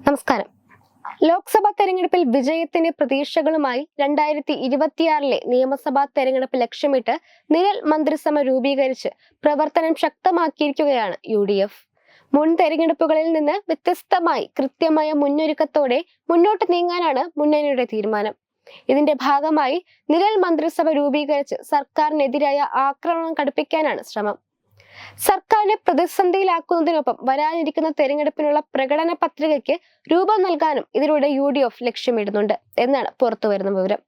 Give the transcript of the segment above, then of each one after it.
നമസ്കാരം. ലോക്സഭാ തെരഞ്ഞെടുപ്പിൽ വിജയത്തിന്റെ പ്രതീക്ഷകളുമായി രണ്ടായിരത്തി ഇരുപത്തിയാറിലെ നിയമസഭാ തെരഞ്ഞെടുപ്പ് ലക്ഷ്യമിട്ട് നിഴൽ മന്ത്രിസഭ രൂപീകരിച്ച് പ്രവർത്തനം ശക്തമാക്കിയിരിക്കുകയാണ് യു ഡി എഫ് മുൻ തെരഞ്ഞെടുപ്പുകളിൽ നിന്ന് വ്യത്യസ്തമായി കൃത്യമായ മുന്നൊരുക്കത്തോടെ മുന്നോട്ട് നീങ്ങാനാണ് മുന്നണിയുടെ തീരുമാനം. ഇതിന്റെ ഭാഗമായി നിഴൽ മന്ത്രിസഭ രൂപീകരിച്ച് സർക്കാരിനെതിരായ ആക്രമണം കടുപ്പിക്കാനാണ് ശ്രമം. സർക്കാരിനെ പ്രതിസന്ധിയിലാക്കുന്നതിനൊപ്പം വരാനിരിക്കുന്ന തെരഞ്ഞെടുപ്പിനുള്ള പ്രകടന പത്രികയ്ക്ക് രൂപം നൽകാനും ഇതിലൂടെ യു ഡി എഫ് ലക്ഷ്യമിടുന്നുണ്ട് എന്നാണ് പുറത്തുവരുന്ന വിവരം.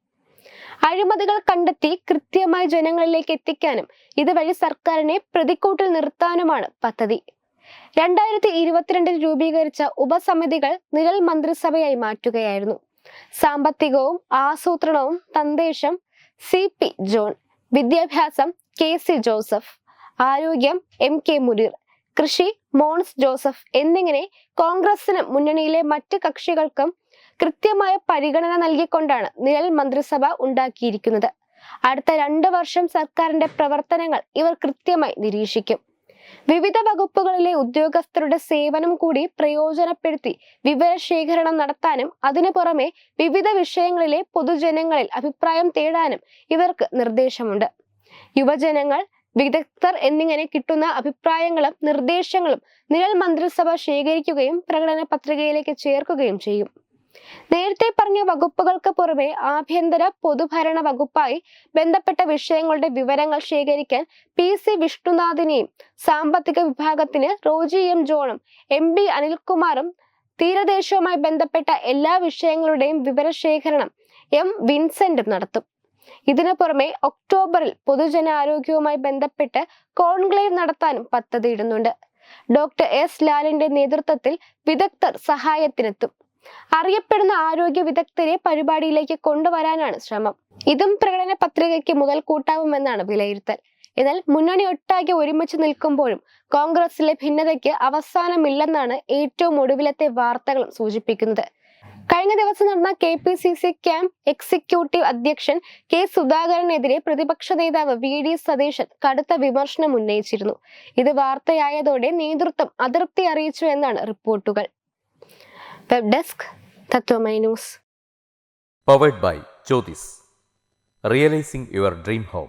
അഴിമതികൾ കണ്ടെത്തി കൃത്യമായി ജനങ്ങളിലേക്ക് എത്തിക്കാനും ഇതുവഴി സർക്കാരിനെ പ്രതിക്കൂട്ടിൽ നിർത്താനുമാണ് പദ്ധതി. രണ്ടായിരത്തി ഇരുപത്തിരണ്ടിൽ രൂപീകരിച്ച ഉപസമിതികൾ നിഴൽ മന്ത്രിസഭയായി മാറ്റുകയായിരുന്നു. സാമ്പത്തികവും ആസൂത്രണവും തന്ദേശം സി പി ജോൺ വിദ്യാഭ്യാസം കെ സി ജോസഫ് ആരോഗ്യം എം കെ മുനീർ. കൃഷി മോൺസ് ജോസഫ് എന്നിങ്ങനെ കോൺഗ്രസിന് മുന്നണിയിലെ മറ്റ് കക്ഷികൾക്കും കൃത്യമായ പരിഗണന നൽകിക്കൊണ്ടാണ് നിഴൽ മന്ത്രിസഭ ഉണ്ടാക്കിയിരിക്കുന്നത്. അടുത്ത രണ്ട് വർഷം സർക്കാരിന്റെ പ്രവർത്തനങ്ങൾ ഇവർ കൃത്യമായി നിരീക്ഷിക്കും. വിവിധ വകുപ്പുകളിലെ ഉദ്യോഗസ്ഥരുടെ സേവനം കൂടി പ്രയോജനപ്പെടുത്തി വിവരശേഖരണം നടത്താനും അതിനു പുറമെ വിവിധ വിഷയങ്ങളിലെ പൊതുജനങ്ങളിൽ അഭിപ്രായം തേടാനും ഇവർക്ക് നിർദ്ദേശമുണ്ട്. യുവജനങ്ങൾ വിദഗ്ധർ എന്നിങ്ങനെ കിട്ടുന്ന അഭിപ്രായങ്ങളും നിർദ്ദേശങ്ങളും നിഴൽ മന്ത്രിസഭ ശേഖരിക്കുകയും പ്രകടന പത്രികയിലേക്ക് ചേർക്കുകയും ചെയ്യും. നേരത്തെ പറഞ്ഞ വകുപ്പുകൾക്ക് പുറമെ ആഭ്യന്തര പൊതുഭരണ വകുപ്പായി ബന്ധപ്പെട്ട വിഷയങ്ങളുടെ വിവരങ്ങൾ ശേഖരിക്കാൻ പി സി വിഷ്ണുനാഥിനെയും സാമ്പത്തിക വിഭാഗത്തിന് റോജി എം ജോണും എം ബി അനിൽകുമാറും തീരദേശവുമായി ബന്ധപ്പെട്ട എല്ലാ വിഷയങ്ങളുടെയും വിവരശേഖരണം എം വിൻസെന്റും നടത്തും. ഇതിനു പുറമെ ഒക്ടോബറിൽ പൊതുജനാരോഗ്യവുമായി ബന്ധപ്പെട്ട് കോൺക്ലേവ് നടത്താനും പദ്ധതിയിടുന്നുണ്ട്. ഡോക്ടർ എസ് ലാലിന്റെ നേതൃത്വത്തിൽ വിദഗ്ധർ സഹായത്തിനെത്തും. അറിയപ്പെടുന്ന ആരോഗ്യ വിദഗ്ധരെ പരിപാടിയിലേക്ക് കൊണ്ടുവരാനാണ് ശ്രമം. ഇതും പ്രകടന പത്രികയ്ക്ക് മുതൽ കൂട്ടാവുമെന്നാണ് വിലയിരുത്തൽ. എന്നാൽ മുന്നണി ഒട്ടാകെ ഒരുമിച്ച് നിൽക്കുമ്പോഴും കോൺഗ്രസിലെ ഭിന്നതയ്ക്ക് അവസാനമില്ലെന്നാണ് ഏറ്റവും ഒടുവിലത്തെ വാർത്തകളും സൂചിപ്പിക്കുന്നത്. കഴിഞ്ഞ ദിവസം നടന്ന K P C C camp executive അധ്യക്ഷൻ കെ സുധാകരനെതിരെ പ്രതിപക്ഷ നേതാവ് വി ഡി സതീശൻ കടുത്ത വിമർശനം ഉന്നയിച്ചിരുന്നു. ഇത് വാർത്തയായതോടെ നേതൃത്വം അതൃപ്തി അറിയിച്ചു എന്നാണ് റിപ്പോർട്ടുകൾ. Web desk Tatwamayi news. Powered by realising your dream home